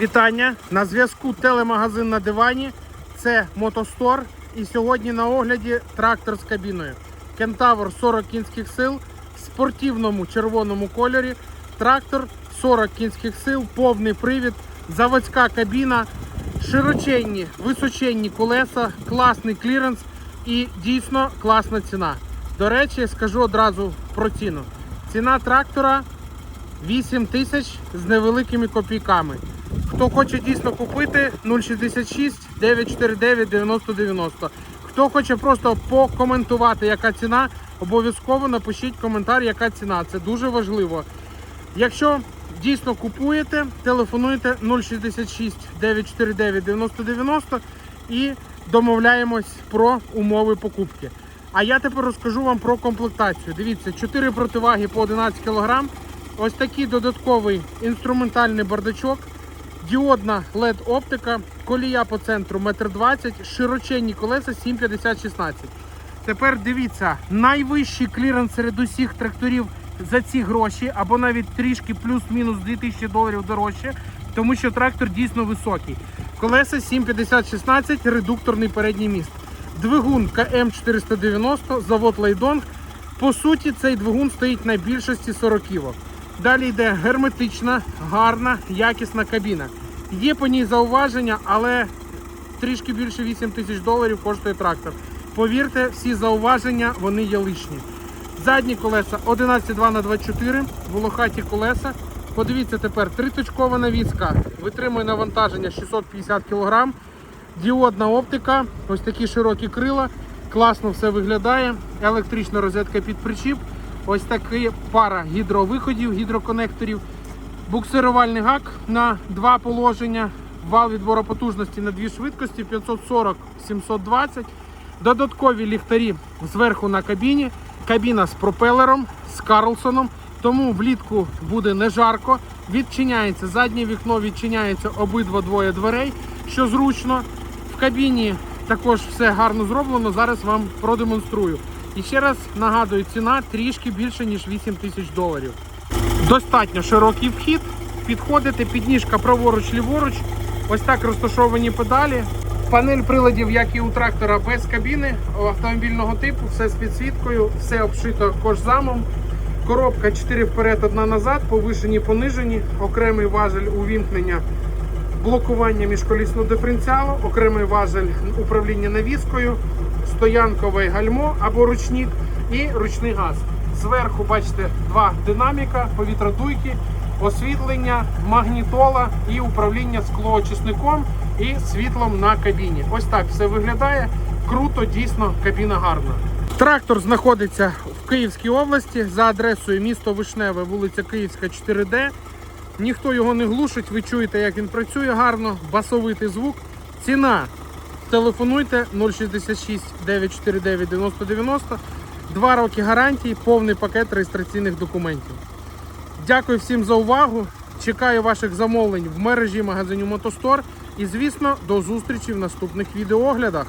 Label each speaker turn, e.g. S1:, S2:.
S1: Вітання! На зв'язку телемагазин на дивані. Це Мотостор. І сьогодні на огляді трактор з кабіною. Кентавр 40 кінських сил в спортивному червоному кольорі. Трактор 40 кінських сил, повний привід, заводська кабіна, широченні, височенні колеса, класний кліренс і дійсно класна ціна. До речі, скажу одразу про ціну. Ціна трактора 8 тисяч з невеликими копійками. Хто хоче дійсно купити 066 949 90 90. Хто хоче просто покоментувати, яка ціна, обов'язково напишіть коментар, яка ціна. Це дуже важливо. Якщо дійсно купуєте, телефонуйте 066 949 90 90 і домовляємось про умови покупки. А я тепер розкажу вам про комплектацію. Дивіться, 4 противаги по 11 кг. Ось такий додатковий інструментальний бардачок, діодна LED оптика, колія по центру 1,20 м, широченні колеса 750-16. Тепер дивіться, найвищий кліренс серед усіх тракторів за ці гроші, або навіть трішки плюс-мінус 2000 доларів дорожче, тому що трактор дійсно високий. Колеса 750-16, редукторний передній міст. Двигун КМ490, завод Лайдонг. По суті, цей двигун стоїть на більшості 40 кг. Далі йде герметична, гарна, якісна кабіна. Є по ній зауваження, але трішки більше 8 тисяч доларів коштує трактор. Повірте, всі зауваження вони є лишні. Задні колеса 11,2 на 24 волохаті колеса. Подивіться тепер, триточкова навіска, витримує навантаження 650 кг. Діодна оптика, ось такі широкі крила. Класно все виглядає. Електрична розетка під причіп. Ось такі пара гідровиходів, гідроконекторів. Буксирувальний гак на два положення. Вал відбору потужності на дві швидкості 540-720. Додаткові ліхтарі зверху на кабіні. Кабіна з пропелером, з Карлсоном. Тому влітку буде не жарко. Відчиняється заднє вікно, відчиняється обидва двоє дверей, що зручно. В кабіні також все гарно зроблено. Зараз вам продемонструю. І ще раз нагадую, ціна трішки більше, ніж 8 тисяч доларів. Достатньо широкий вхід. Підходите, підніжка праворуч, ліворуч. Ось так розташовані педалі. Панель приладів, як і у трактора, без кабіни автомобільного типу, все з підсвіткою, все обшито кожзамом. Коробка 4 вперед, 1 назад, повишені, понижені, окремий важель увімкнення блокування міжколісного диференціалу, окремий важель управління навіскою, стоянкове гальмо або ручник і ручний газ. Зверху бачите два динаміка, повітродуйки, освітлення, магнітола і управління склоочисником і світлом на кабіні. Ось так все виглядає. Круто, дійсно, кабіна гарна. Трактор знаходиться в Київській області за адресою місто Вишневе, вулиця Київська, 4D. Ніхто його не глушить, ви чуєте, як він працює гарно, басовитий звук. Ціна. Телефонуйте 066 949 9090. Два роки гарантії, повний пакет реєстраційних документів. Дякую всім за увагу. Чекаю ваших замовлень в мережі магазинів Мотостор. І, звісно, до зустрічі в наступних відеооглядах.